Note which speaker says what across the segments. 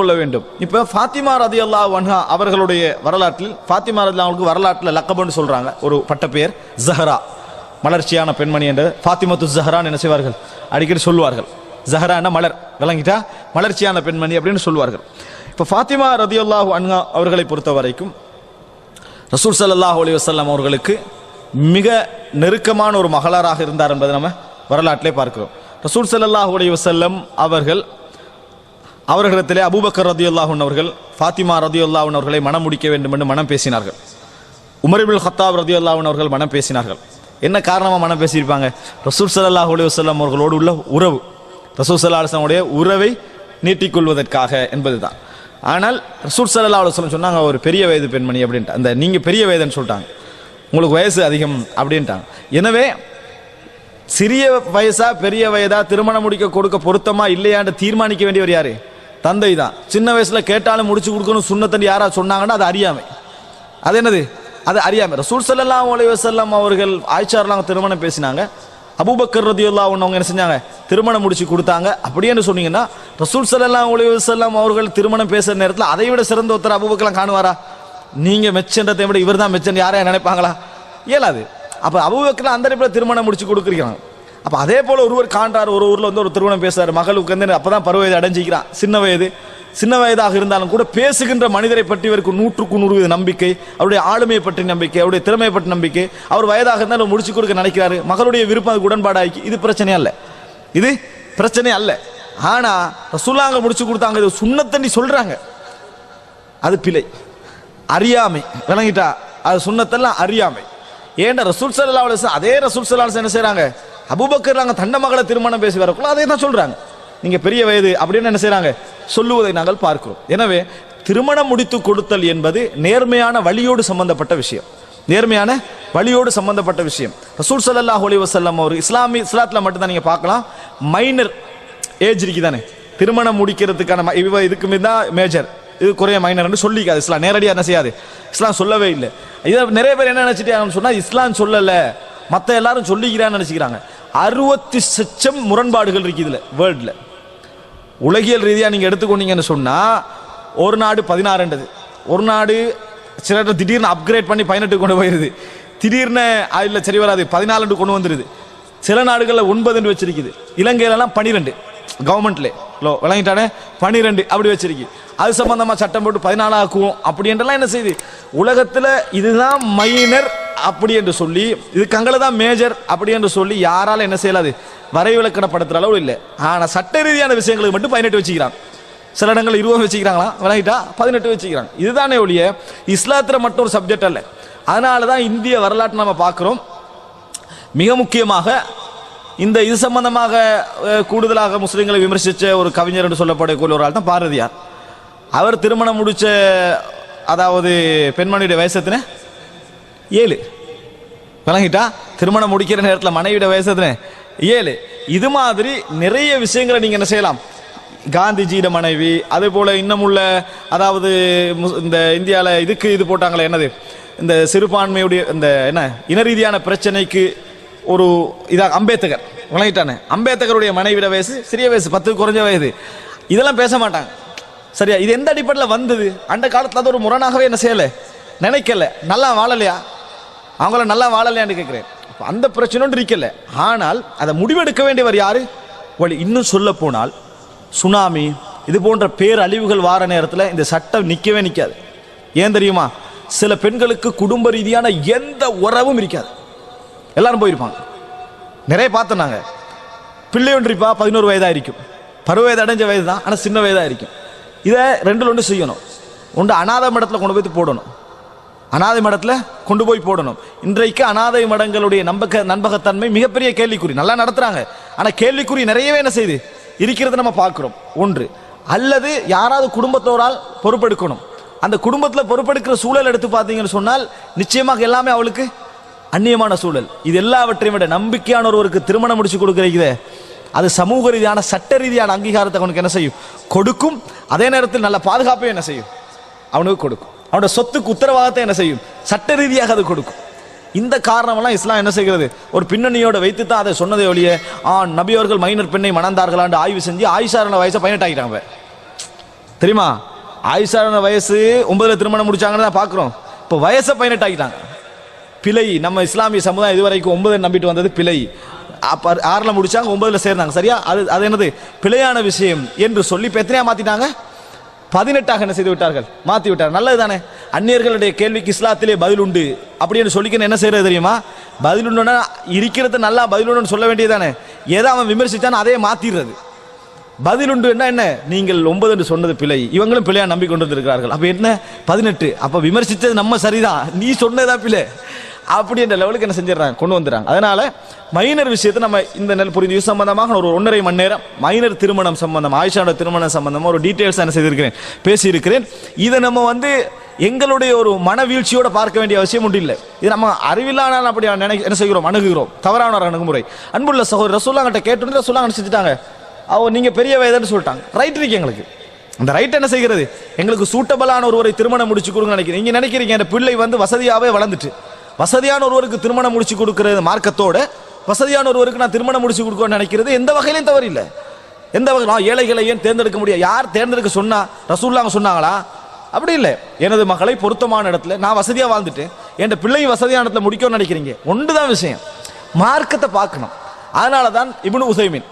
Speaker 1: கொள்ள வேண்டும். இப்போ ஃபாத்திமா ரதி அல்லா வன்ஹா அவர்களுடைய வரலாற்றில் ஃபாத்திமா ரதி அவங்களுக்கு வரலாற்றில் லக்கபுன்னு சொல்றாங்க. ஒரு பட்ட பெயர் ஜஹரா. மலர்ச்சியான பெண்மணி என்று ஃபாத்திமத்து ஜஹரான் என்ன செய்வார்கள்? அடிக்கடி சொல்லுவார்கள். ஜஹரான மலர்? விளங்கிட்டா? மலர்ச்சியான பெண்மணி அப்படின்னு சொல்லுவார்கள். இப்போ ஃபாத்திமா ரதி அல்லாஹ் அன்ஹா அவர்களை பொறுத்த வரைக்கும் ரசூல் சல்லாஹ் அலி வசல்லாம் அவர்களுக்கு மிக நெருக்கமான ஒரு மகளாராக இருந்தார் என்பதை நம்ம வரலாற்றிலே பார்க்கிறோம். ரசூல் சல்லாஹ் அலி வசல்லம் அவர்கள் அவர்களிடத்திலே அபூபக்கர் ரதியுல்லாஹுன் அவர்கள் ஃபாத்திமா ரதியுல்லாஹுன் அவர்களை மனம் முடிக்க வேண்டும் என்று மனம் பேசினார்கள். உமரிபுல் ஹத்தாப் ரதியுல்லாஹுன் அவர்கள் மனம் பேசினார்கள். என்ன காரணமாக மனம் பேசியிருப்பாங்க? ரசூல் சல்லாஹ் அலி வஸல்லம் அவர்களோடு உள்ள உறவு. ரசூல் சல்லா அலைஹி உறவை நீட்டிக்கொள்வதற்காக என்பதுதான். ஆனால் ரசூல் சல்லா அலுவலம் சொன்னாங்க ஒரு பெரிய வயது பெண்மணி அப்படின்ட்டு. அந்த நீங்கள் பெரிய வயதுன்னு சொல்லிட்டாங்க. உங்களுக்கு வயசு அதிகம் அப்படின்ட்டாங்க. எனவே சிறிய வயசா பெரிய வயதா திருமணம் முடிக்க கொடுக்க பொருத்தமா இல்லையான்னு தீர்மானிக்க வேண்டியவர் யாரு? தந்தை தான் சின்ன வயசில் கேட்டாலும் முடிச்சு கொடுக்கணும் சுண்ணத்தன் யாராவது சொன்னாங்கன்னா அது அறியாமை. அது என்னது? அது அறியாமை. ரசூல் சல்லாம் அலைஹி வசல்லாம் அவர்கள் ஆய்ச்சாரெலாம் திருமணம் பேசினாங்க. அபூபக்கர் ரதியுல்லா அவங்க என்ன செஞ்சாங்க? திருமணம் முடிச்சு கொடுத்தாங்க. அப்படியே சொன்னீங்கன்னா ரசூல் சல்லாம் அலைஹி வசல்லாம் அவர்கள் திருமணம் பேசுகிற நேரத்தில் அதை விட சிறந்த ஒருத்தர் அபூபக்கர்லாம் காணுவாரா? நீங்கள் மெச்சன்றதை விட இவர் தான் மெச்சன் யாரையா நினைப்பாங்களா? இயலாது. அப்போ அபூபக்கர் அந்த நேரத்தில் திருமணம் முடிச்சு கொடுக்குறீங்க. அப்போ அதே போல ஒருவர் காண்றார் ஒரு ஊரில் வந்து ஒரு திருமணம் பேசுறாரு மகளுக்கு வந்து அப்பதான் பருவ வயது அடைஞ்சிக்கிறான். சின்ன வயது. சின்ன வயதாக இருந்தாலும் கூட பேசுகின்ற மனிதரை பற்றி இவருக்கு நூற்றுக்கு நூறு நம்பிக்கை அவருடைய ஆளுமையை பற்றி நம்பிக்கை அவருடைய திறமையை பற்றி நம்பிக்கை. அவர் வயதாக இருந்தாலும் முடிச்சு கொடுக்க நினைக்கிறாரு. மகளுடைய விருப்பம் அதுக்கு உடன்பாடாகி இது பிரச்சனை அல்ல. இது பிரச்சனை அல்ல. ஆனால் ரசூலாங்க முடிச்சு கொடுத்தாங்க இது சுண்ணத்தண்ணி சொல்கிறாங்க அது பிழை. அறியாமை. விளங்கிட்டா? அது சுண்ணத்தெல்லாம் அறியாமை. ஏன்டா ரசூல் சல்லா அதே ரசூல் சல்லா என்ன செய்கிறாங்க அபூபக்கர் நாங்கள் தண்ட மகளை திருமணம் பேசி வரக்குள்ள அதே தான் சொல்கிறாங்க நீங்கள் பெரிய வயது அப்படின்னு என்ன செய்கிறாங்க சொல்லுவதை நாங்கள் பார்க்கிறோம். எனவே திருமணம் முடித்து கொடுத்தல் என்பது நேர்மையான வழியோடு சம்பந்தப்பட்ட விஷயம். நேர்மையான வழியோடு சம்பந்தப்பட்ட விஷயம். ரசூல் ஸல்லல்லாஹு அலைஹி வசல்லம் அவர் இஸ்லாமி இஸ்லாத்தில் மட்டும்தான் நீங்கள் பார்க்கலாம். மைனர் ஏஜ் இருக்குதானே? திருமணம் முடிக்கிறதுக்கான இவ இதுக்கு தான் மேஜர். இது குறைய மைனர்னு சொல்லிக்காது. இஸ்லாம் நேரடியாக என்ன செய்யாது? இஸ்லாம் சொல்லவே இல்லை. இதை நிறைய பேர் என்ன நினச்சிட்டாங்கன்னு சொன்னால் இஸ்லாம் சொல்லலை. மற்ற எல்லாரும் சொல்லிக்கிறான்னு நினச்சிக்கிறாங்க. அறுபத்தி சச்சம் முரண்பாடுகள் இருக்கு இதில் வேர்ல்டில் உலகியல் ரீதியாக நீங்கள் எடுத்துக்கொண்டீங்கன்னு சொன்னால் ஒரு நாடு பதினாறுன்றது. ஒரு நாடு சில திடீர்னு அப்கிரேட் பண்ணி பதினெட்டு கொண்டு போயிருது. திடீர்னு அதில் சரி வராது பதினாலு கொண்டு வந்துருது. சில நாடுகளில் ஒன்பதுன்னு வச்சிருக்குது. இலங்கையிலலாம் பன்னிரெண்டு கவர்மெண்ட்லே லோ. விளங்கிட்டானே? பன்னிரெண்டு அப்படி வச்சிருக்கு. அது சம்மந்தமாக சட்டம் போட்டு பதினாலாக்குவோம் அப்படின்றலாம் என்ன செய்யுது? உலகத்தில் இதுதான் மைனர் அப்படி என்று சொல்லி இது கங்களை தான் மேஜர் அப்படி என்று சொல்லி யாரால என்ன செய்யலாது வரைவிலக்கணப்படுத்துற அளவு இல்லை. ஆனால் சட்ட ரீதியான விஷயங்களுக்கு மட்டும் பதினெட்டு வச்சுக்கிறான். சில இடங்கள் இருபது வச்சுக்கிறாங்களா? விளங்கிட்டா? பதினெட்டு வச்சுக்கிறாங்க இதுதானே ஒழிய இஸ்லாத்தில் மட்டும் ஒரு சப்ஜெக்ட் அல்ல. அதனால தான் இந்திய வரலாற்றை நம்ம பார்க்குறோம். மிக முக்கியமாக இந்த இது சம்பந்தமாக கூடுதலாக முஸ்லீம்களை விமர்சித்த ஒரு கவிஞர் என்று சொல்லப்படக்கூடிய ஒரு ஆள் தான் பாரதியார். அவர் திருமணம் முடித்த அதாவது பெண்மணியுடைய வயசு ஏழு. விளங்கிட்டா? திருமணம் முடிக்கிற நேரத்தில் மனைவிட வயசு எத்தனை? ஏழு. இது மாதிரி நிறைய விஷயங்களை நீங்கள் என்ன செய்யலாம்? காந்திஜியிட மனைவி அதே போல் இன்னும் உள்ள அதாவது முஸ்- இந்த இந்தியாவில் இதுக்கு இது போட்டாங்களே என்னது? இந்த சிறுபான்மையுடைய இந்த என்ன? இன ரீதியான பிரச்சனைக்கு ஒரு இதாக அம்பேத்கர். விளங்கிட்டானே? அம்பேத்கருடைய மனைவியோட வயசு சிறிய வயசு பத்து குறைஞ்ச வயது. இதெல்லாம் பேச மாட்டாங்க. சரியா? இது எந்த அடிப்படையில் வந்தது? அந்த காலத்தில் அது ஒரு முரணாகவே என்ன செய்யலை? நினைக்கல. நல்லா வாழலையா? அவங்கள நல்லா வாழலையான்னு கேட்குறேன் அந்த பிரச்சனைன்னு இருக்கல. ஆனால் அதை முடிவெடுக்க வேண்டியவர் யாரு? வழி இன்னும் சொல்ல போனால் சுனாமி இது போன்ற பேரழிவுகள் வார நேரத்தில் இந்த சட்டம் நிற்கவே நிற்காது ஏன் தெரியுமா? சில பெண்களுக்கு குடும்ப ரீதியான எந்த உறவும் இருக்காது. எல்லாரும் போயிருப்பாங்க. நிறைய பார்த்தோம் நாங்கள் பிள்ளை ஒன்றிப்பா பதினோரு வயதாக இருக்கும். பருவ வயது அடைஞ்ச வயது தான் ஆனால் சின்ன வயதாக இருக்கும். இதை ரெண்டில் ஒன்று செய்யணும். ஒன்று அனாதை இடத்துல கொண்டு போய் போடணும். அனாதை மடத்தில் கொண்டு போய் போடணும். இன்றைக்கு அனாதை மடங்களுடைய நம்பக நம்பகத்தன்மை மிகப்பெரிய கேள்விக்குறி. நல்லா நடத்துகிறாங்க ஆனால் கேள்விக்குறி நிறையவே என்ன செய்யுது? இருக்கிறத நம்ம பார்க்குறோம். ஒன்று அல்லது யாராவது குடும்பத்தோரால் பொறுப்பெடுக்கணும். அந்த குடும்பத்தில் பொறுப்பெடுக்கிற சூழல் எடுத்து பார்த்தீங்கன்னு சொன்னால் நிச்சயமாக எல்லாமே அவளுக்கு அந்நியமான சூழல். இது எல்லாவற்றையும் விட நம்பிக்கையான ஒருவருக்கு திருமணம் முடிச்சு கொடுக்குறீங்க. அது சமூக ரீதியான சட்ட ரீதியான அங்கீகாரத்தை அவனுக்கு என்ன செய்யும்? கொடுக்கும். அதே நேரத்தில் நல்ல பாதுகாப்பையும் என்ன செய்யும்? அவனுக்கு கொடுக்கும். அவனோட சொத்துக்கு உத்தரவாதத்தை என்ன செய்யும்? சட்ட ரீதியாக அது கொடுக்கும். இந்த காரணமெல்லாம் இஸ்லாம் என்ன செய்கிறது? ஒரு பின்னணியோட வைத்து தான் அதை சொன்னதை ஒழிய ஆ நபியோர்கள் மைனர் பெண்ணை மணந்தார்களான்னு ஆய்வு செஞ்சு ஆயிஷாரண வயசை பதினெட்டு ஆகிட்டாங்க தெரியுமா? ஆயிஷான வயசு ஒன்பதுல திருமணம் முடிச்சாங்கன்னு தான் பார்க்குறோம். இப்போ வயசை பதினெட்டு ஆக்கிட்டாங்க பிழை. நம்ம இஸ்லாமிய சமுதாயம் இதுவரைக்கும் ஒன்பது நம்பிட்டு வந்தது பிழை. அப்போ ஆறில் முடிச்சாங்க ஒன்பதுல சேர்ந்தாங்க. சரியா? அது அது என்னது? பிழையான விஷயம் என்று சொல்லி இப்போ எத்தனையா மாத்திட்டாங்க? பதினெட்டாக என்ன செய்து விட்டார்கள்? மாற்றி விட்டார் நல்லது தானே அந்நியர்களுடைய கேள்விக்கு இஸ்லாத்திலே பதில் உண்டு. அப்படின்னு சொல்லிக்கணும் என்ன செய்யறது தெரியுமா? பதில் உண்டுன்னா இருக்கிறது நல்லா பதில் உண்டுன்னு சொல்ல வேண்டியதானே எதை அவன் விமர்சித்தான் அதே மாத்திடுறது. பதில் உண்டு என்ன என்ன? நீங்கள் ஒன்பது என்று சொன்னது பிழை. இவங்களும் பிழையா நம்பி கொண்டு இருக்கிறார்கள் அப்போ என்ன? பதினெட்டு. அப்போ விமர்சித்தது நம்ம சரிதான். நீ சொன்னதா பிழை? அப்படின்ற லெவலுக்கு என்ன செஞ்சிடறாங்க? கொண்டு வந்துடுறாங்க. அதனால மைனர் விஷயத்தை நம்ம இந்த நெல் புரிந்து இது சம்பந்தமாக ஒரு ஒன்றரை மணி நேரம் மைனர் திருமணம் சம்பந்தம் ஆயிஷாவோட திருமணம் சம்பந்தமாக ஒரு டீட்டெயில்ஸ் என்ன செய்திருக்கிறேன் பேசியிருக்கிறேன். இதை நம்ம வந்து எங்களுடைய ஒரு மனவீழ்ச்சியோட பார்க்க வேண்டிய அவசியம் ஒன்றும் இல்லை. இது நம்ம அறிவில்லானால் அப்படி நினை என்ன செய்கிறோம்? அணுகுகிறோம். தவறான ஒரு அணுகுமுறை. அன்புள்ள சகோதரர் ரசூல்லாங்கிட்ட கேட்டு ரசூல்லாங்க செஞ்சுட்டாங்க? அவ நீங்கள் பெரிய வயதுன்னு சொல்லிட்டாங்க. ரைட் இருக்கு எங்களுக்கு. அந்த ரைட் என்ன செய்கிறது? எங்களுக்கு சூட்டபிளான ஒருவரை திருமணம் முடிச்சு கொடுங்க நினைக்கிறீங்க நீங்கள் நினைக்கிறீங்க இந்த பிள்ளை வந்து வசதியாகவே வளர்ந்துட்டு. வசதியான ஒருவருக்கு திருமணம் முடிச்சு கொடுக்கிறது மார்க்கத்தோட வசதியான ஒருவருக்கு நான் திருமணம் முடிச்சு கொடுக்கணும்னு நினைக்கிறது எந்த வகையிலும் தவறில்லை. எந்த வகையில் நான் ஏழைகளை ஏன் தேர்ந்தெடுக்க முடியாது? யார் தேர்ந்தெடுக்க சொன்னா ரசூல்லாங்க சொன்னாங்களா? அப்படி இல்லை. எனது மகளை பொருத்தமான இடத்துல நான் வசதியாக வாழ்ந்துட்டேன். என் பிள்ளையும் வசதியான இடத்துல முடிக்கணும்னு நினைக்கிறீங்க. ஒன்று தான் விஷயம். மார்க்கத்தை பார்க்கணும். அதனால தான் இப்னு உசைமின்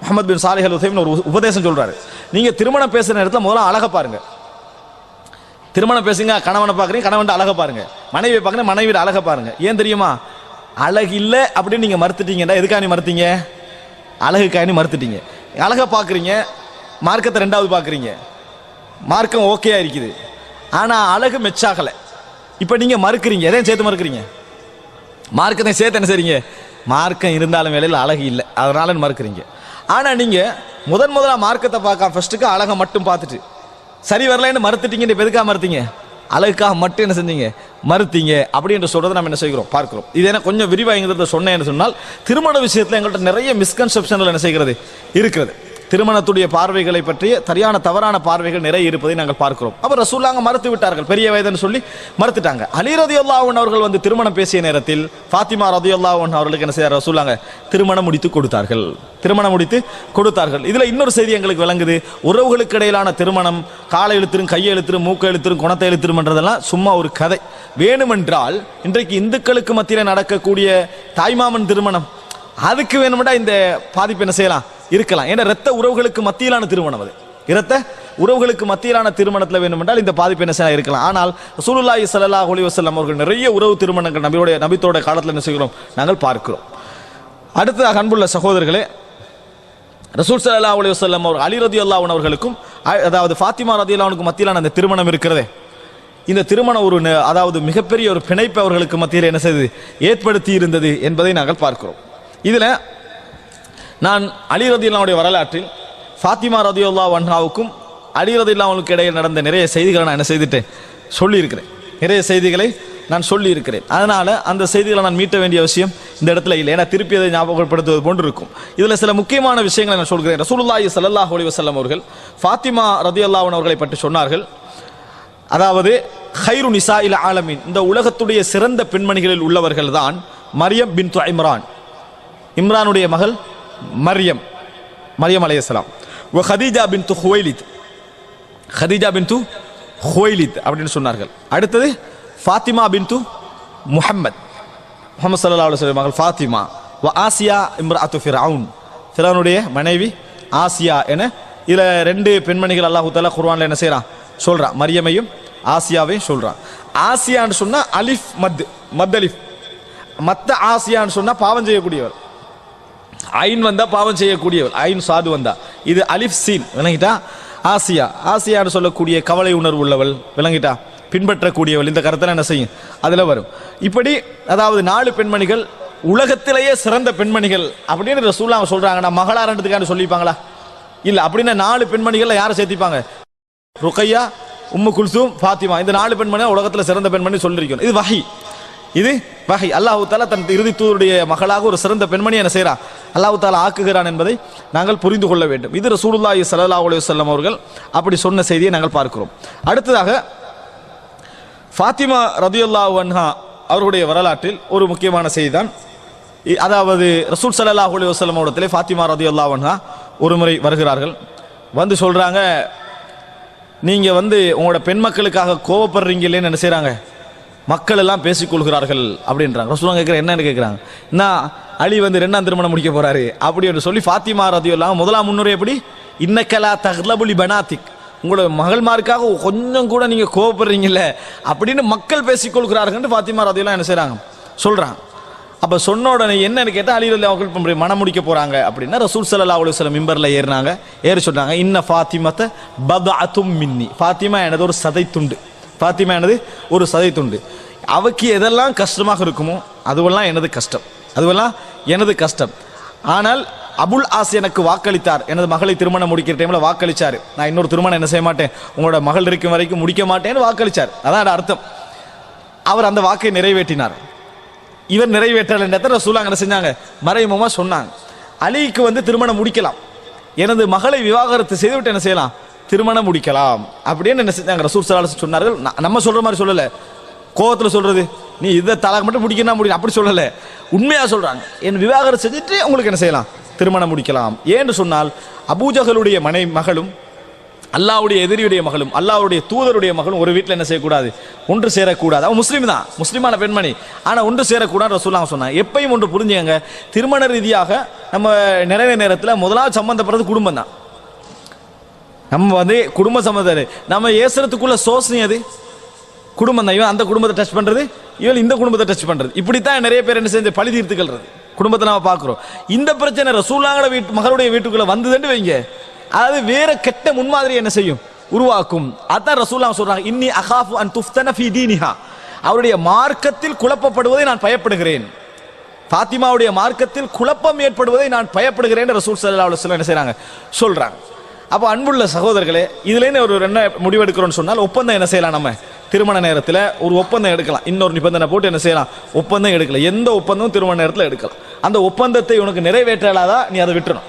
Speaker 1: முகமது பின் சாலிஹல் உசைமின் ஒரு உபதேசம் சொல்கிறாரு நீங்கள் திருமணம் பேசுகிற இடத்துல முதல்ல அழகை பாருங்கள் திருமணம் பேசுங்க கணவனை பார்க்குறீங்க கணவன் அழகை பாருங்க. மனைவியை பார்க்குறேன் மனைவியோட அழகை பாருங்க. ஏன் தெரியுமா? அழகு இல்லை அப்படின்னு நீங்கள் மறுத்துட்டீங்கடா. எதுக்காக மறுத்தீங்க? அழகுக்காக மறுத்துட்டீங்க. அழகை பார்க்குறீங்க மார்க்கத்தை ரெண்டாவது பார்க்குறீங்க. மார்க்கம் ஓகேயா இருக்குது. ஆனால் அழகு மெச்சாகலை. இப்போ நீங்கள் மறுக்கிறீங்க. எதையும் சேர்த்து மறுக்கிறீங்க? மார்க்கத்தை சேர்த்து என்ன செய்றீங்க? மார்க்கம் இருந்தாலும் வேலையில் அழகு இல்லை. அதனால மறுக்கிறீங்க. ஆனால் நீங்கள் முதன் முதலாக மார்க்கத்தை பார்க்க ஃபஸ்ட்டுக்கு அழகை மட்டும் பார்த்துட்டு சரி வரலைன்னு மறுத்துட்டீங்க இப்ப எதுக்காக மறுத்தீங்க? அழகுக்காக மட்டும் என்ன செஞ்சீங்க? மறுத்தீங்க. அப்படின்னு சொல்றதை நம்ம என்ன செய்கிறோம்? பார்க்கிறோம். இது என்ன கொஞ்சம் விரிவாக சொன்னேன்னு சொன்னால் திருமண விஷயத்தில் எங்கள்கிட்ட நிறைய மிஸ்கன்செப்ஷன்கள் என்ன செய்கிறது? இருக்கிறது. திருமணத்துடைய பார்வைகளை பற்றிய சரியான தவறான பார்வைகள் நிறைய இருப்பதை நாங்கள் பார்க்கிறோம். அப்போ ரசூல்லாங்க மறுத்து விட்டார்கள். பெரிய வயதுன்னு சொல்லி மறுத்துட்டாங்க. அலி ரதியுல்லாஹன் அவர்கள் வந்து திருமணம் பேசிய நேரத்தில் ஃபாத்திமா ரதியுல்லாஹன் அவர்களுக்கு என்ன செய்தார்? ரசூல்லாங்க திருமணம் முடித்து கொடுத்தார்கள். திருமணம் முடித்து கொடுத்தார்கள். இதில் இன்னொரு செய்தி எங்களுக்கு விளங்குது. உறவுகளுக்கு இடையிலான திருமணம் காலை எழுத்திரும் கையை எழுத்திரும் மூக்க எழுத்திரும் குணத்தை எழுத்திரும்ன்றதெல்லாம் சும்மா ஒரு கதை. வேணுமென்றால் இன்றைக்கு இந்துக்களுக்கு மத்தியில் நடக்கக்கூடிய தாய்மாமன் திருமணம் அதுக்கு வேணுமெண்டா இந்த பாதிப்பு என்ன செய்யலாம்? இருக்கலாம். ஏன்னா ரத்த உறவுகளுக்கு மத்தியிலான திருமணம் அது. இரத்த உறவுகளுக்கு மத்தியிலான திருமணத்தில் வேண்டுமென்றால் இந்த பாதிப்பு என்ன செய்யலாம்? இருக்கலாம். ஆனால் ரசூலுல்லாஹி சல்லா அலைஹி வஸல்லம் அவர்கள் நிறைய உறவு திருமணங்கள் நபியோடைய நபித்தோட காலத்தில் என்ன செய்கிறோம்? நாங்கள் பார்க்கிறோம். அடுத்ததாக அன்புள்ள சகோதரர்களே ரசூல் சல்லா அலி வசல்லம் அவர் அலி ரதியல்லாஹு அவர்களுக்கும் அ- அதாவது ஃபாத்திமா ரதி ரதியல்லாஹுக்கு மத்தியிலான அந்த திருமணம் இருக்கிறதே. இந்த திருமணம் ஒரு அதாவது மிகப்பெரிய ஒரு பிணைப்பு அவர்களுக்கு மத்தியில் என்ன செய்தது? ஏற்படுத்தி இருந்தது என்பதை நாங்கள் பார்க்கிறோம். இதில் நான் அலி ரதில்லாவுடைய வரலாற்றில் ஃபாத்திமா ரதியுல்லா வன்ஹாவுக்கும் அலி ரதில்லாவுக்கு இடையே நடந்த நிறைய செய்திகளை நான் என்ன செய்துட்டேன்? சொல்லியிருக்கிறேன். நிறைய செய்திகளை நான் சொல்லியிருக்கிறேன். அதனால் அந்த செய்திகளை நான் மீட்ட வேண்டிய அவசியம் இந்த இடத்துல இல்லை. ஏன்னா திருப்பி அதை ஞாபகப்படுத்துவது போன்று இருக்கும். இதில் சில முக்கியமான விஷயங்களை நான் சொல்கிறேன். ரசூலுல்லாஹி சல்லாஹ் அலைஹி வசல்லம் அவர்கள் ஃபாத்திமா ரதியுல்லாஹன் அவர்களை பற்றி சொன்னார்கள். அதாவது ஹைரு நிசா இல் ஆலமின். இந்த உலகத்துடைய சிறந்த பெண்மணிகளில் உள்ளவர்கள் தான் மரியம் பின் இம்ரான் இம்ரானுடைய மகள் மரியம் மரியம் அலையலாம் ஓ ஹதீஜா பின் து ஹுவைலித் ஹதீஜா பின் து ஹுவைலித் அப்படின்னு சொன்னார்கள். அடுத்தது ஃபாத்திமா பின் து முஹம்மத் முகமது சல்லா அலுவலி மகள் ஃபாத்திமா. வ ஆசியா இம்ராத்து ஃபிரவுன். ஃபிரவுனுடைய மனைவி ஆசியா என இதில் ரெண்டு பெண்மணிகள் அல்லாஹு தாலா குர்வானில் என்ன செய்கிறான் சொல்கிறான் மரியமையும் ஆசியாவையும் சொல்கிறான் ஆசியான்னு சொன்னால் அலிஃப் மத் மத் அலிஃப் மத்த ஆசியான்னு சொன்னால் பாவம் செய்யக்கூடியவர். ஐன் வந்தால் பாவம் செய்யக்கூடியவர். ஐன் சாது வந்தா. இது அலிஃப் சீன். விளங்கிட்டா? ஆசியா. ஆசியான்னு சொல்லக்கூடிய கவலை உணர்வு உள்ளவள். விளங்கிட்டா? பின்பற்றக்கூடியவள். இந்த கருத்தை என்ன செய்யும்? அதில் வரும். இப்படி அதாவது நாலு பெண்மணிகள் உலகத்திலேயே சிறந்த பெண்மணிகள் அப்படின்னு ரசூல்லா அவங்க சொல்கிறாங்கன்னா மகளாரன்றதுக்கான சொல்லிப்பாங்களா? இல்லை அப்படின்னா நாலு பெண்மணிகள்ல யாரை சேர்த்திப்பாங்க? ருக்கையா உம்மு குல்சூம் ஃபாத்திமா. இந்த நாலு பெண்மணி உலகத்தில் சிறந்த பெண்மணி சொல்லியிருக்கணும் இது வகை இது? வகை அல்லாஹு தாலா தன் இறுதி தூருடைய மகளாக ஒரு சிறந்த பெண்மணி என்ன செய்கிறான் அல்லாஹு தாலா ஆக்குகிறான் என்பதை நாங்கள் புரிந்து கொள்ள வேண்டும். இது ரசூலுல்லாஹி சல்லா அலி வல்லம் அவர்கள் அப்படி சொன்ன செய்தியை நாங்கள் பார்க்கிறோம். அடுத்ததாக ஃபாத்திமா ரதியுல்லா வன்ஹா அவருடைய வரலாற்றில் ஒரு முக்கியமான செய்தி தான் இ- அதாவது ரசூல் சல்லாஹ் அலி வல்லம் இடத்திலே ஃபாத்திமா ரதியுல்லா வன்ஹா ஒரு முறை வருகிறார்கள். வந்து சொல்கிறாங்க நீங்கள் வந்து உங்களோட பெண் மக்களுக்காக கோவப்படுறீங்க இல்லைன்னு என்ன செய்கிறாங்க மக்கள் எல்லாம் பேசிக்கொள்கிறார்கள் அப்படின்றாங்க. ரசூலுல்லாஹ் கேட்குற என்னன்னு கேட்குறாங்க. நான் அலி வந்து ரெண்டாம் திருமணம் முடிக்க போகிறாரு அப்படி என்று சொல்லி ஃபாத்திமா ரதியுல்லாம் முதலாம் முன்னுரை எப்படி? இன்னக்கலா தஹ்லபுலி பனாத்திக். உங்களோட மகள்மாருக்காக கொஞ்சம் கூட நீங்கள் கோவப்படுறீங்கல்ல. அப்படின்னு மக்கள் பேசிக்கொள்கிறார்கள் ஃபாத்திமா ரதியெல்லாம் என்ன செய்கிறாங்க சொல்கிறான் அப்போ சொன்ன உடனே என்னன்னு கேட்டால் அலி ரலி அவர்கள் மனம் முடிக்க போகிறாங்க அப்படின்னா ரசூல் சல்லா அலைஹி வஸல்லம் மிம்பரில் ஏறினாங்க. ஏறி சொன்னாங்க இன்ன ஃபாத்திமத்த பதஅத்தும் மின்னி. ஃபாத்திமா எனது ஒரு சதை துண்டு. ஃபாத்திமா எனது ஒரு சதை துண்டு. அவக்கு எதெல்லாம் கஷ்டமாக இருக்குமோ அதுவெல்லாம் எனது கஷ்டம். அதுவெல்லாம் எனது கஷ்டம். ஆனால் அபுல் ஆஸ் எனக்கு வாக்களித்தார். எனது மகளை திருமணம் முடிக்கிற டைமில் வாக்களித்தார் நான் இன்னொரு திருமணம் என்ன செய்ய மாட்டேன்? உங்களோட மகள் இருக்கும் வரைக்கும் முடிக்க மாட்டேன்னு வாக்களித்தார் அதான் அர்த்தம். அவர் அந்த வாக்கை நிறைவேற்றினார். இவர் நிறைவேற்றலைன்றத ரசூலாங்க என்ன செஞ்சாங்க? மறைமுகமாக சொன்னாங்க. அலிக்கு வந்து திருமணம் முடிக்கலாம். எனது மகளை விவாகரத்து செய்துவிட்டு என்ன செய்யலாம்? திருமணம் முடிக்கலாம் அப்படின்னு என்ன செஞ்சாங்க? ரசூல் சலாஸ் சொன்னார்கள். நம்ம சொல்ற மாதிரி சொல்லல. கோவத்தில் சொல்றது. நீ இதை தலாக மட்டும் முடிக்கணும் முடியும் அப்படி சொல்லல. உண்மையா சொல்றாங்க. என் விவாகரம் செஞ்சுட்டு உங்களுக்கு என்ன செய்யலாம்? திருமணம் முடிக்கலாம். ஏன்னு சொன்னால் அபூஜகளுடைய மனை மகளும் அல்லாவுடைய எதிரியுடைய மகளும் அல்லாவுடைய தூதருடைய மகளும் ஒரு வீட்டில் என்ன செய்யக்கூடாது? ஒன்று சேரக்கூடாது. அவன் முஸ்லீம் தான். முஸ்லீமான பெண்மணி. ஆனால் ஒன்று சேரக்கூடாது ரசூலாங்க சொன்னாங்க எப்பயும் ஒன்று புரிஞ்சுங்க திருமண ரீதியாக நம்ம நிறைய நேரத்தில் முதலாவது சம்மந்தப்படுறது குடும்பம் தான். நம்ம வந்து குடும்ப சம்மந்தம் நம்ம ஏசுறதுக்குள்ள சோசனை அது குடும்பம் தான் இவன் அந்த குடும்பத்தை டச் பண்றது? இவன் இந்த குடும்பத்தை டச் பண்றது. இப்படித்தான் நிறைய பேர் என்ன செஞ்சு பழி தீர்த்துக்கிறது குடும்பத்தை நம்ம பார்க்குறோம். இந்த பிரச்சனை ரசூலாங்கட வீட்டு மகளுடைய வீட்டுக்குள்ளே வந்ததுன்னு வைங்க. அதாவது வேற கெட்ட முன்மாதிரி என்ன செய்யும்? உருவாக்கும். அதான் ரசூலாங்க சொல்றாங்க இன்னி அகாஃபு அன் துஃப்தன ஃபி தீனிஹா. அவருடைய மார்க்கத்தில் குழப்பப்படுவதை நான் பயப்படுகிறேன். ஃபாத்திமாவுடைய மார்க்கத்தில் குழப்பம் ஏற்படுவதை நான் பயப்படுகிறேன் ரசூல் சல்லா அலுவலம் என்ன செய்கிறாங்க சொல்கிறாங்க அப்போ அன்புள்ள சகோதரர்களே இதுலேருந்து ஒரு என்ன முடிவெடுக்கிறோம்னு சொன்னால் ஒப்பந்தம் என்ன செய்யலாம் நம்ம? திருமண நேரத்தில் ஒரு ஒப்பந்தம் எடுக்கலாம். இன்னொரு நிபந்தனை போட்டு என்ன செய்யலாம்? ஒப்பந்தம் எடுக்கலாம் எந்த ஒப்பந்தமும் திருமண நேரத்தில் எடுக்கலாம். அந்த ஒப்பந்தத்தை உனக்கு நிறைவேற்றலாதா? நீ அதை விட்டுணும்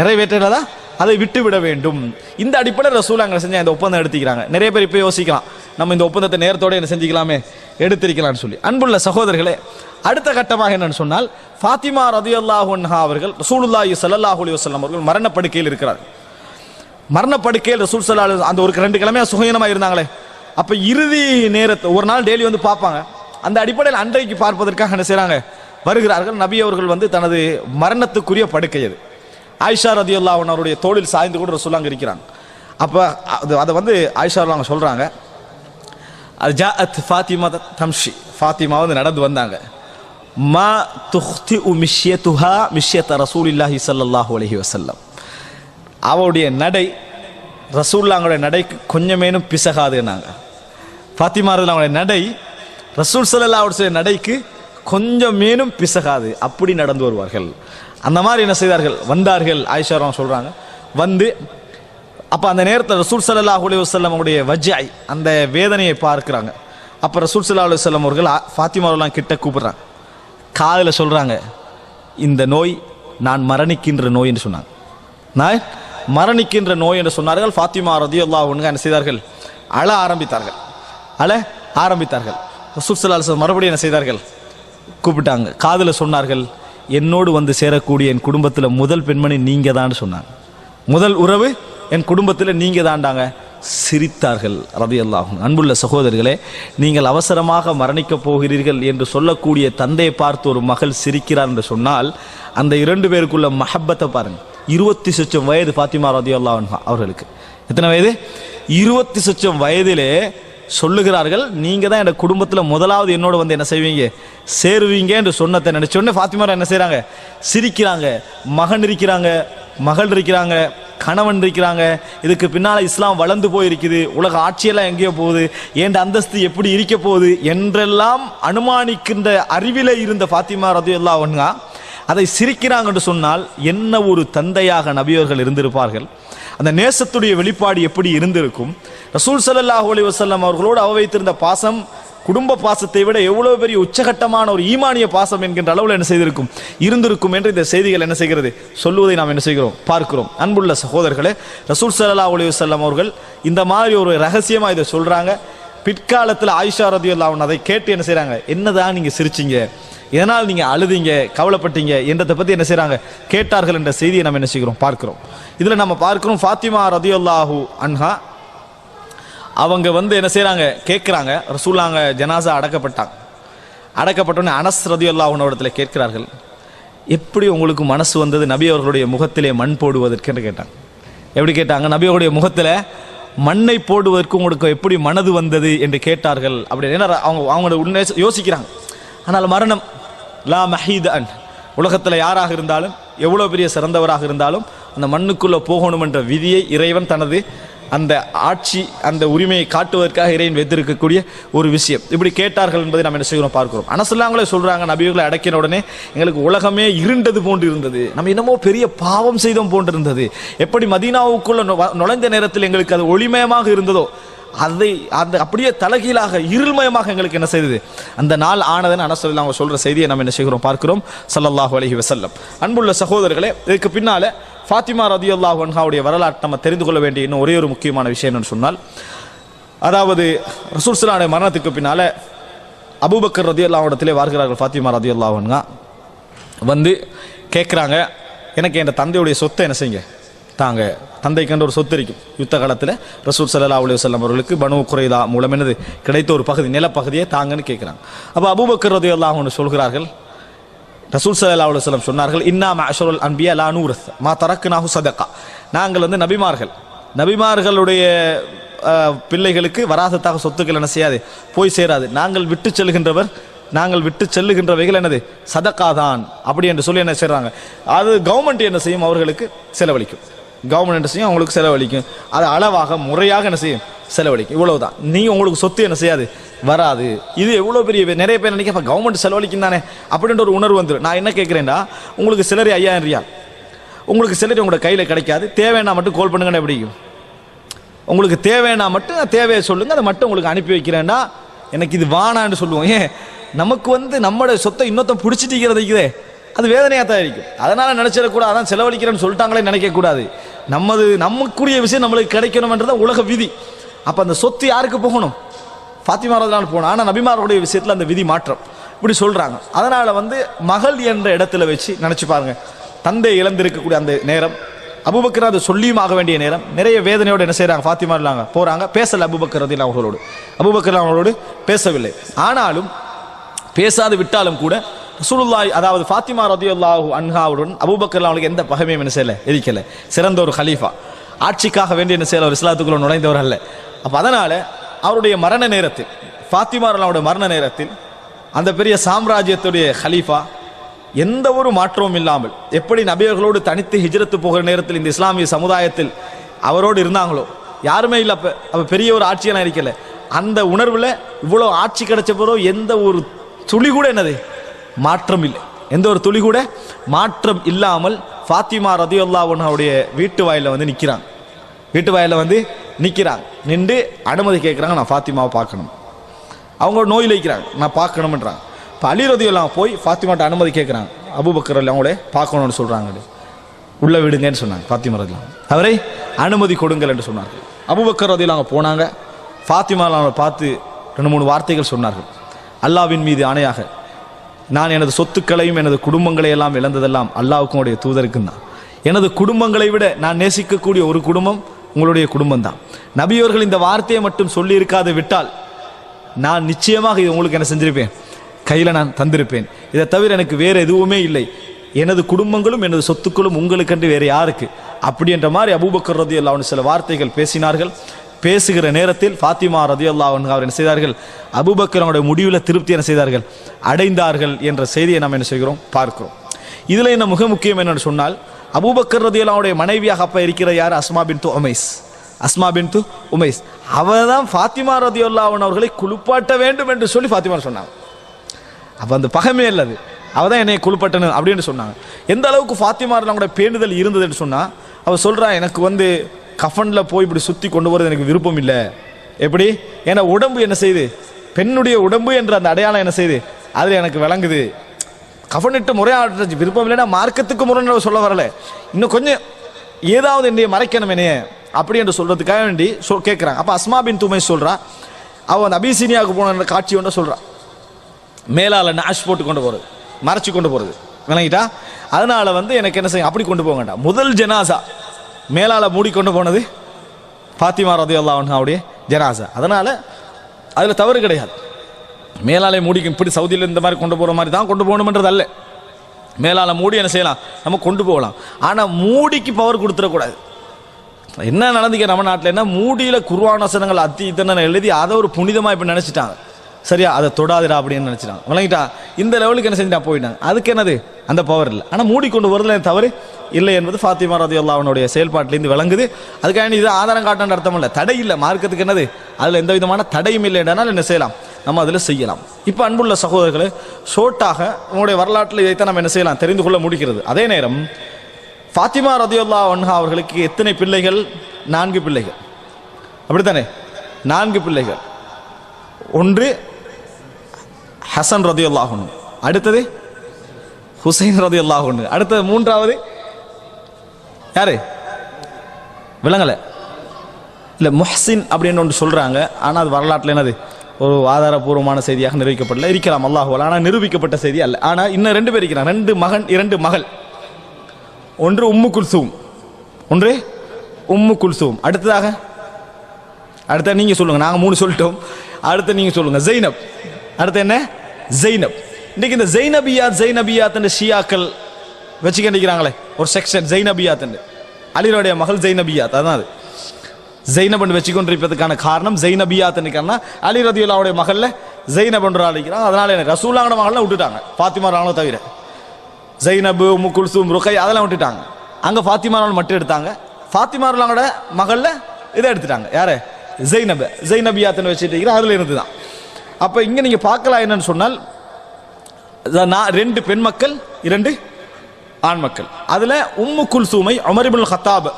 Speaker 1: நிறைவேற்றலாதா? அதை விட்டு விட வேண்டும். இந்த அடிப்படையில் ரசூலாங்க செஞ்ச இந்த ஒப்பந்தம் எடுத்துக்கிறாங்க. நிறைய பேர் இப்போ யோசிக்கலாம். நம்ம இந்த ஒப்பந்தத்தை நேரத்தோட என்ன செஞ்சுக்கலாமே? எடுத்திருக்கலாம்னு சொல்லி. அன்புள்ள சகோதரர்களே அடுத்த கட்டமாக என்னன்னு சொன்னால் ஃபாத்திமா ரதியல்லாஹு அன்ஹா அவர்கள் ரசூலுல்லாஹி ஸல்லல்லாஹு அலைஹி வஸல்லம் அவர்கள் மரணப்படுக்கையில் இருக்கிறார்கள். மரணப்படுக்கையில் ரசூல் சல்லா அந்த ஒரு ரெண்டு கிழமையாக சுகீனமாக இருந்தாங்களே. அப்போ இறுதி நேரத்தை ஒரு நாள் டெய்லி வந்து பார்ப்பாங்க. அந்த அடிப்படையில் அன்றைக்கு பார்ப்பதற்காக என்ன செய்கிறாங்க வருகிறார்கள். நபி அவர்கள் வந்து தனது மரணத்துக்குரிய படுக்கை அது. ஆயிஷா ரதியுல்லாஹு அவனுடைய அவருடைய தோளில் சாய்ந்து கூட ரசூலாங்க இருக்கிறாங்க. அப்போ அது அதை வந்து ஆயிஷா அவங்க சொல்கிறாங்க அது ஜாஅத் ஃபாத்திமா தம்ஷி. ஃபாத்திமா வந்து நடந்து வந்தாங்க. மா துஹ்தி உ மிஷ்யத்துஹா மிஷ்யத்த ரசூலில்லாஹி சல்லாஹூ அலஹி வசல்லம் அவளுடைய நடை ரசூல்லாங்களுடைய நடைக்கு கொஞ்சமேனும் பிசகாதுன்னாங்க ஃபாத்திமா அவங்களுடைய நடை ரசூல் சல்லா அவருடைய நடைக்கு கொஞ்சமேனும் பிசகாது. அப்படி நடந்து வருவார்கள். அந்த மாதிரி என்ன செய்தார்கள்? வந்தார்கள் ஆயிஷாரம் சொல்கிறாங்க வந்து அப்போ அந்த நேரத்தில் ரசூல் சல்லா அலி வஸல்லம் அவருடைய வஜ்ஜாய் அந்த வேதனையை பார்க்குறாங்க. அப்போ ரசூல் சல்லா அலி வல்லம் அவர்கள் ஆ- கிட்ட கூப்பிட்றாங்க. காதில் சொல்கிறாங்க இந்த நோய் நான் மரணிக்கின்ற நோய் என்று சொன்னாங்க. நான் மரணிக்கின்ற நோய் என்று சொன்னார்கள். ஃபாத்திமா ரதி அன்ஹா என்ன செய்தார்கள்? அழ ஆரம்பித்தார்கள். அழ ஆரம்பித்தார்கள். ரசூல் ஸல்லல்லாஹு மறுபடியும் என்ன செய்தார்கள்? கூப்பிட்டாங்க. காதில் சொன்னார்கள் என்னோடு வந்து சேரக்கூடிய என் குடும்பத்தில் முதல் பெண்மணி நீங்கள் தான் சொன்னாங்க. முதல் உறவு என் குடும்பத்தில் நீங்கள் தாண்டாங்க சிரித்தார்கள் ரதியல்லாஹும் அன்புள்ள சகோதரிகளே நீங்கள் அவசரமாக மரணிக்கப் போகிறீர்கள் என்று சொல்லக்கூடிய தந்தையை பார்த்து ஒரு மகள் சிரிக்கிறார் என்று சொன்னால் அந்த இரண்டு பேருக்குள்ள மஹப்பத்தை பாருங்கள் இருபத்தி சொச்சம் வயது ஃபாத்திமா ரதியுல்லா அவர்களுக்கு. எத்தனை வயது? இருபத்தி சொச்சம் வயதிலே சொல்லுகிறார்கள் நீங்கள் தான் என் குடும்பத்தில் முதலாவது என்னோட வந்து என்ன செய்வீங்க? சேருவீங்க என்று சொன்னதை நினச்சோடனே ஃபாத்திமாரா என்ன செய்கிறாங்க சிரிக்கிறாங்க. மகன் இருக்கிறாங்க மகள் இருக்கிறாங்க கணவன் இருக்கிறாங்க. இதுக்கு பின்னால் இஸ்லாம் வளர்ந்து போயிருக்குது. உலக ஆட்சியெல்லாம் எங்கேயோ போகுது. என் அந்தஸ்து எப்படி இருக்க போகுது? என்றெல்லாம் அனுமானிக்கின்ற அறிவில் இருந்த ஃபாத்திமா ரதியுல்லா ஒன்கா அதை சிரிக்கிறாங்க என்று சொன்னால் என்ன ஒரு தந்தையாக நபியவர்கள் இருந்திருப்பார்கள்? அந்த நேசத்துடைய வெளிப்பாடு எப்படி இருந்திருக்கும்? ரசூல் சல்லாஹூ அலி வசல்லம் அவர்களோடு அவ வைத்திருந்த பாசம் குடும்ப பாசத்தை விட எவ்வளவு பெரிய உச்சகட்டமான ஒரு ஈமானிய பாசம் என்கின்ற அளவில் என்ன செய்திருக்கும்? இருந்திருக்கும் என்று இந்த செய்திகள் என்ன செய்கிறது? சொல்லுவதை நாம் என்ன செய்கிறோம்? பார்க்கிறோம். அன்புள்ள சகோதரர்களே ரசூல் சல்லா அலி வல்லம் அவர்கள் இந்த மாதிரி ஒரு ரகசியமாக இதை சொல்கிறாங்க பிற்காலத்தில் ஆயிஷா அல்லாவன் அதை கேட்டு என்ன செய்கிறாங்க என்னதான் நீங்கள் சிரிச்சீங்க? எதனால் நீங்க அழுதீங்க கவலைப்பட்டீங்க என்றதை பத்தி என்ன செய்கிறாங்க கேட்டார்கள் என்ற செய்தியை நம்ம என்ன செய்கிறோம்? பார்க்கிறோம். இதுல நம்ம பார்க்கிறோம் ஃபாத்திமா ரதியுல்லாஹு அன்ஹா. அவங்க வந்து என்ன செய்கிறாங்க கேட்குறாங்க. ரசூலாங்க ஜனாசா அடக்கப்பட்டாங்க. அடக்கப்பட்டோன்னே அனஸ் ரதியுல்லாஹூன் இடத்துல கேட்கிறார்கள். எப்படி உங்களுக்கு மனசு வந்தது? நபி அவர்களுடைய முகத்திலே மண் போடுவதற்கு என்று கேட்டாங்க. எப்படி கேட்டாங்க? நபி அவருடைய முகத்தில் மண்ணை போடுவதற்கு உங்களுக்கு எப்படி மனது வந்தது? என்று கேட்டார்கள். அப்படின்னு. அவங்க அவங்களோட உண்மை யோசிக்கிறாங்க. ஆனால் மரணம் லா மஹீத் அன் உலகத்தில் யாராக இருந்தாலும் எவ்வளோ பெரிய சிறந்தவராக இருந்தாலும் அந்த மண்ணுக்குள்ளே போகணும் என்ற விதியை இறைவன் தனது அந்த ஆட்சி அந்த உரிமையை காட்டுவதற்காக இறைவன் வைத்திருக்கக்கூடிய ஒரு விஷயம். இப்படி கேட்டார்கள் என்பதை நாம் என்ன செய்கிறோம்? பார்க்கிறோம். அனசல்லாங்களே சொல்கிறாங்க நபிகளை அடக்கின உடனே எங்களுக்கு உலகமே இருண்டது போன்று இருந்தது நம்ம என்னமோ பெரிய பாவம் செய்தோம் போன்று இருந்தது எப்படி மதீனாவுக்குள்ள நுழைந்த நேரத்தில் எங்களுக்கு அது ஒளிமயமாக இருந்ததோ அதை அந்த அப்படியே தலைகீழாக இருள்மயமாக எங்களுக்கு என்ன செய்தது? அந்த நாள் ஆனதுன்னு சொல்லி அவங்க சொல்கிற செய்தியை நம்ம என்ன செய்கிறோம்? பார்க்கிறோம். சல்லல்லாஹு அலஹி வசல்லம் அன்புள்ள சகோதரர்களே இதுக்கு பின்னால் ஃபாத்திமா ரதி அல்லாஹ் ஒன்ஹாவுடைய வரலாற்றை நம்ம தெரிந்து கொள்ள வேண்டிய இன்னும் ஒரே ஒரு முக்கியமான விஷயம் என்னன்னு சொன்னால் அதாவது ரசூல் மரணத்துக்கு பின்னால் அபூபக்கர் ரதி அல்லாவிடத்திலே வாழ்கிறார்கள் ஃபாத்திமா ரதி அன்ஹா. வந்து கேட்குறாங்க எனக்கு என் தந்தையுடைய சொத்தை என்ன செய்யுங்க? தாங்க தந்தைக்கென்ற ஒரு சொத்து இருக்கும். யுத்த காலத்தில் ரசூல் சல்லா அலி வல்லம் அவர்களுக்கு பனு குறைதா மூலம் என்னது? கிடைத்த ஒரு பகுதி நிலப்பகுதியை தாங்கன்னு கேட்குறாங்க அப்போ அபூபக்கர் ரதியுல்லாஹு ஒன்று சொல்கிறார்கள் ரசூல் சல்லா அலுவலம் சொன்னார்கள் இன்னா அஷருல் அன்பியா லா நூரத் மா தரக்கு நாகு சதக்கா. நாங்கள் வந்து நபிமார்கள். நபிமார்களுடைய பிள்ளைகளுக்கு வராசத்தாக சொத்துக்கள் என்ன செய்யாது? போய் சேராது. நாங்கள் விட்டு செல்கின்றவர் நாங்கள் விட்டு செல்லுகின்றவைகள் என்னது? சதக்கா தான் அப்படி என்று சொல்லி என்ன செய்கிறாங்க அது கவர்மெண்ட் என்ன செய்யும்? அவர்களுக்கு செலவழிக்கும். கவர்மெண்ட் என்ன செய்யும்? அவங்களுக்கு செலவழிக்கும். அது அளவாக முறையாக என்ன செய்யும்? செலவழிக்கும். இவ்வளவுதான். நீங்கள் உங்களுக்கு சொத்து என்ன செய்யாது? வராது. இது எவ்வளோ பெரிய நிறைய பேர் நினைக்க கவர்மெண்ட் செலவழிக்கும் தானே? அப்படின்ற ஒரு உணர்வு வந்துடும். நான் என்ன கேட்குறேன்டா உங்களுக்கு சிலரி ஐயாயிரம் ரியால். உங்களுக்கு சிலரி உங்களோட கையில் கிடைக்காது. தேவைன்னா மட்டும் கால் பண்ணுங்கன்னு எப்படிக்கும் உங்களுக்கு தேவைன்னா மட்டும் தேவையை சொல்லுங்கள் அதை மட்டும் உங்களுக்கு அனுப்பி வைக்கிறேன்டா எனக்கு இது வானான்னு சொல்லுவோம். ஏன்? நமக்கு வந்து நம்மளோட சொத்தை இன்னொருத்தன் பிடிச்சிட்டிக்கிறதுக்குதே அது வேதனையாக தான் இருக்கும் அதனால் நினச்சிடக்கூடாது அதான் செலவழிக்கிறேன்னு சொல்லிட்டாங்களே நினைக்கக்கூடாது. நமது நமக்குரிய விஷயம் நம்மளுக்கு கிடைக்கணும்ன்றது உலக விதி. அப்போ அந்த சொத்து யாருக்கு போகணும்? ஃபாத்திமா போகணும் ஆனால் நபிமாரோடைய விஷயத்தில் அந்த விதி மாற்றம். இப்படி சொல்கிறாங்க அதனால் வந்து மகள் என்ற இடத்துல வச்சு நினச்சி பாருங்கள் தந்தை இழந்திருக்கக்கூடிய அந்த நேரம் அபுபக்கர் அது சொல்லியும் ஆக வேண்டிய நேரம் நிறைய வேதனையோடு என்ன செய்கிறாங்க ஃபாத்திமா இல்லாங்க போகிறாங்க பேசலை அபுபக்கர் ரதிலான் அவர்களோடு அபுபக்கர் அவர்களோடு பேசவில்லை. ஆனாலும் பேசாது விட்டாலும் கூட ரசூலுல்லாஹி அதாவது ஃபாத்திமா ரதியுல்லாஹு அன்ஹாவுடன் அபுபக்கர் அவனுக்கு எந்த பகைமையும் என்ன செய்யல எரிக்கல சிறந்த ஒரு ஹலீஃபா ஆட்சிக்காக வேண்டிய என்ன செய்யல ஒரு இஸ்லாத்துக்குள்ள நுழைந்தவர் அல்ல. அப்போ அதனால் அவருடைய மரண நேரத்தில் ஃபாத்திமா அவருடைய மரண நேரத்தில் அந்த பெரிய சாம்ராஜ்யத்துடைய ஹலீஃபா எந்த ஒரு மாற்றமும் இல்லாமல் எப்படி நபியர்களோடு தனித்து ஹிஜ்ரத்து போகிற நேரத்தில் இந்த இஸ்லாமிய சமுதாயத்தில் அவரோடு இருந்தாங்களோ யாருமே இல்லை அப்போ அப்போ பெரிய ஒரு ஆட்சியெல்லாம் இருக்கல. அந்த உணர்வில் இவ்வளோ ஆட்சி கிடைச்ச போதோ எந்த ஒரு துளி கூட என்னது? மாற்றம் இல்லை எந்த ஒரு துளி கூட மாற்றம் இல்லாமல் ஃபாத்திமா ரதியுல்லாவுடைய வீட்டு வாயிலில் வந்து நிற்கிறாங்க வீட்டு வாயில் வந்து நிற்கிறாங்க நின்று அனுமதி கேட்குறாங்க நான் ஃபாத்திமாவை பார்க்கணும். அவங்க நோயில் வைக்கிறாங்க நான் பார்க்கணும்ன்றாங்க. இப்போ அலி ரதியெல்லாம் போய் ஃபாத்திமாட்ட அனுமதி கேட்குறாங்க அபுபக்கர் அலி அவங்களே பார்க்கணும்னு சொல்கிறாங்க உள்ளே விடுங்கன்னு சொன்னாங்க ஃபாத்திமா ரதிலாம் அவரை அனுமதி கொடுங்கள் என்று சொன்னார்கள். அபூபக்கர் ரதியில் அவங்க போனாங்க. ஃபாத்திமாவில் அவங்களை பார்த்து ரெண்டு மூணு வார்த்தைகள் சொன்னார்கள். அல்லாவின் மீது ஆணையாக நான் எனது சொத்துக்களையும் எனது குடும்பங்களை எல்லாம் இழந்ததெல்லாம் அல்லாவுக்கும் உடைய தூதருக்கும் தான். எனது குடும்பங்களை விட நான் நேசிக்கக்கூடிய ஒரு குடும்பம் உங்களுடைய குடும்பம் தான் நபியோர்கள் இந்த வார்த்தையை மட்டும் சொல்லி இருக்காது விட்டால் நான் நிச்சயமாக இது உங்களுக்கு என்ன செஞ்சிருப்பேன்? கையில் நான் தந்திருப்பேன். இதை தவிர எனக்கு வேறு எதுவுமே இல்லை. எனது குடும்பங்களும் எனது சொத்துக்களும் உங்களுக்கென்று வேறு யாருக்கு? அப்படி என்ற மாதிரி அபூபக்கர் ரதி அல்லாவுன்னு சில வார்த்தைகள் பேசினார்கள். பேசுகிற நேரத்தில் ஃபாத்திமா ரதி அல்லாஹ் அவர் என்ன செய்தார்கள்? அபூபக்கர் அவனுடைய முடிவில் திருப்தி என்ன செய்தார்கள்? அடைந்தார்கள் என்ற செய்தியை நாம் என்ன செய்கிறோம்? பார்க்கிறோம். இதில் என்ன மிக முக்கியம் என்னன்னு சொன்னால் அபூபக்கர் ரதி அல்லாவுடைய மனைவியாக அப்போ இருக்கிற யார்? அஸ்மா பின் து உமைஸ். அஸ்மா பின் து உமைஸ். அவள் தான் ஃபாத்திமா ரதி அவர்களை குளிப்பாட்ட வேண்டும் என்று சொல்லி ஃபாத்திமா சொன்னாங்க. அப்போ அந்த பகமே இல்லது அவள் தான் என்னை குளிப்பட்டனு அப்படின்னு சொன்னாங்க. எந்த அளவுக்கு ஃபாத்திமா கூட பேணுதல் இருந்ததுன்னு சொன்னால் அவள் சொல்கிறா எனக்கு வந்து கஃபனில் போய் இப்படி சுற்றி கொண்டு போகிறது எனக்கு விருப்பம் இல்லை. எப்படி? ஏன்னா உடம்பு என்ன செய்யுது பெண்ணுடைய உடம்பு என்ற அந்த அடையாளம் என்ன செய்யுது அதில் எனக்கு விளங்குது. கஃபனிட்டு முறையாடுறது விருப்பம் இல்லைன்னா மார்க்கத்துக்கு முரண் சொல்ல வரல. இன்னும் கொஞ்சம் ஏதாவது என்னைய மறைக்கணும் என்னைய. அப்படி என்று சொல்கிறதுக்காக வேண்டி சொல் கேட்குறாங்க அப்போ அஸ்மா பின் துமை சொல்றா. அவன் அந்த அபிசீனியாவுக்கு போன காட்சி ஒன்று சொல்கிறான் மேலால் நாஷ் போட்டு கொண்டு போகிறது மறைச்சி கொண்டு போகிறது விளங்கிட்டா? அதனால் வந்து எனக்கு என்ன செய்யும் அப்படி கொண்டு போக வேண்டாம். முதல் ஜனாசா. மேலால் மூடி கொண்டு போனது ஃபாத்திமா ரதி அல்லாவுடைய ஜனாசா. அதனால் அதில் தவறு கிடையாது. மேலாலே மூடிக்கு இப்படி சவுதியில் இந்த மாதிரி கொண்டு போகிற மாதிரி தான் கொண்டு போகணுன்றது அல்ல. மேலால் மூடி என்ன செய்யலாம்? நம்ம கொண்டு போகலாம். ஆனால் மூடிக்கு பவர் கொடுத்துடக்கூடாது. என்ன நடந்துக்க நம்ம நாட்டில்? என்ன மூடியில் குருவானசனங்கள் அத்தி இத்தனை எழுதி அதை ஒரு புனிதமாக இப்போ நினச்சிட்டாங்க. சரியா? அதை தொடாதுடா அப்படின்னு நினச்சிட்டாங்க விளங்கிட்டா இந்த லெவலுக்கு என்ன செஞ்சுட்டா போயிட்டாங்க அதுக்கு என்னது? அந்த பவர் இல்லை. ஆனால் மூடிக்கொண்டு வரதுல தவறு. இல்லை என்பது ஃபாத்திமா ரதி அவனுடைய செயல்பாட்டிலேருந்து விளங்குது. அதுக்காக இது ஆதாரம் காட்டணும் அர்த்தம் இல்லை. தடை இல்லை. மார்க்கத்துக்கு என்னது? அதில் எந்த விதமான தடையும் இல்லைன்றனால என்ன செய்யலாம்? நம்ம அதில் செய்யலாம். இப்போ அன்புள்ள சகோதரர்களே ஷோட்டாக உங்களுடைய வரலாற்றில் இதைத்தான் நம்ம என்ன செய்யலாம்? தெரிந்து கொள்ள முடிகிறது. அதே நேரம் ஃபாத்திமா ரதியுல்லா அன்ஹா அவர்களுக்கு எத்தனை பிள்ளைகள்? நான்கு பிள்ளைகள். அப்படித்தானே? நான்கு பிள்ளைகள். ஒன்று ஹசன் ரதியுல்லாஹுன் அடுத்தது? ஹுசைன் ரதியுல்லாஹுன் அடுத்தது மூன்றாவது? யாரு? விளங்கலை. இல்லை முஹ்சின் அப்படின்னு ஒன்று சொல்கிறாங்க ஆனால் அது வரலாற்றில் என்னது? ஒரு ஆதாரபூர்வமான செய்தியாக நிரூபிக்கப்படல. இருக்கலாம் அல்லாஹுவல் ஆனால் நிரூபிக்கப்பட்ட செய்தி அல்ல. ஆனால் இன்னும் ரெண்டு பேர் இருக்கிறாங்க. ரெண்டு மகன் இரண்டு மகள். ஒன்று உம்மு குல்சூம். ஒன்று உம்மு குல்சூம். அடுத்ததாக? அடுத்த நீங்கள் சொல்லுங்கள் நாங்கள் மூணு சொல்லிட்டோம். அடுத்து நீங்கள் சொல்லுங்கள் ஜெய்னப். அடுத்து என்ன? ஜெய்னப் இன்னைக்கு இந்த ஜெய்னபியாத் ஜெய்னபியாத் ஷியாக்கள் வச்சுக்கிட்டிருக்கிறாங்களே ஒரு செக்ஷன் ஜெய்னபியாத் அலிரோடைய மகள் ஜெய்னபியாத் அதான் அது. ஜெய்னபன் வச்சுக்கொண்டிருப்பதற்கான காரணம் ஜெய்னபியாத்துன்னு அலி ரதியுல்லாவுடைய மகளில் ஜெய்னபன் அழைக்கிறாங்க அதனால என்ன? ரசூலாங்கட மகள்லாம் விட்டுட்டாங்க. ஃபாத்திமா ராணுவ தவிர. ஜெய்னபு முகுல்சூம் ருகை அதெல்லாம் விட்டுட்டாங்க. அங்கே ஃபாத்திமா ராணுவ மட்டும் எடுத்தாங்க. ஃபாத்திமா ராங்களோட மகளில் இதை எடுத்துட்டாங்க. யாரு? ஜெய்னபு ஜெய்னபியாத்துன்னு வச்சுட்டு அதில் இருந்து தான். அப்போ இங்கே நீங்கள் பார்க்கலாம் என்னன்னு சொன்னால் நான் ரெண்டு பெண் மக்கள் இரண்டு ஆண் மக்கள் அதுல உம்மு குல்சூமை அமரிபுல் ஹத்தாப்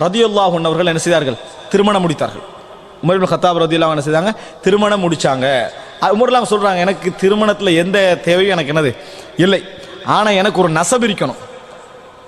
Speaker 1: ரதியுல்லா அவர்கள் என்ன செய்தார்கள்? திருமணம் முடித்தார்கள். உமரிபுல் ஹத்தாப் ரதியுல்லா என்ன செய்தாங்க? திருமணம் முடிச்சாங்க. உமர்லாம் சொல்றாங்க எனக்கு திருமணத்துல எந்த தேவையும் எனக்கு என்னது? இல்லை. ஆனா எனக்கு ஒரு நசப் இருக்கணும்.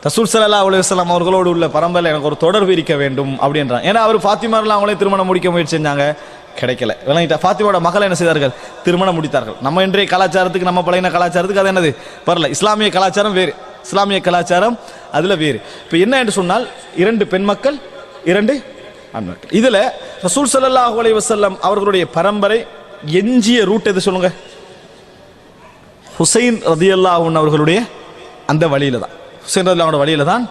Speaker 1: ரசூல் சல்லா அலுவலாம் அவர்களோடு உள்ள பரம்பரையில் எனக்கு ஒரு தொடர்பு இருக்க வேண்டும் அப்படின்றான் ஏன்னா அவர் ஃபாத்திமாரில் அவங்களே திருமணம் முடிக்க முயற்சி செஞ்சாங்க. கிடைக்கல. விளங்கிட்டா ஃபாத்திமாவோட மகளை என்ன செய்தார்கள்? திருமணம் முடித்தார்கள். நம்ம இன்றைய கலாச்சாரத்துக்கு நம்ம பழைய கலாச்சாரத்துக்கு அது என்னது? வரல. இஸ்லாமிய கலாச்சாரம் வேறு. இஸ்லாமிய கலாச்சாரம் அதில் வேறு. இப்போ என்ன என்று சொன்னால் இரண்டு பெண் மக்கள் இரண்டு ஆண் மக்கள் இதில் ரசூல் சல்லாஹூ அலி வசல்லம் அவர்களுடைய பரம்பரை எஞ்சிய ரூட் எது சொல்லுங்க? ஹுசைன் ரதியல்லாஹுன் அவர்களுடைய அந்த வழியில தான். ஹுசைன் ரதியல்லாஹோட வழியில தான்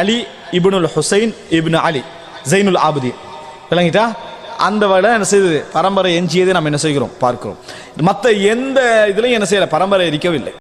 Speaker 1: Ali Ibnul Hussain ibn Ali Zainul Abideen. விளங்கிட்டா? அந்த வகையில் என்ன செய்தது? பரம்பரை எஞ்சியதை நம்ம என்ன செய்கிறோம்? பார்க்கிறோம். மற்ற எந்த இதுலையும் என்ன செய்யல? பரம்பரை இருக்கவில்லை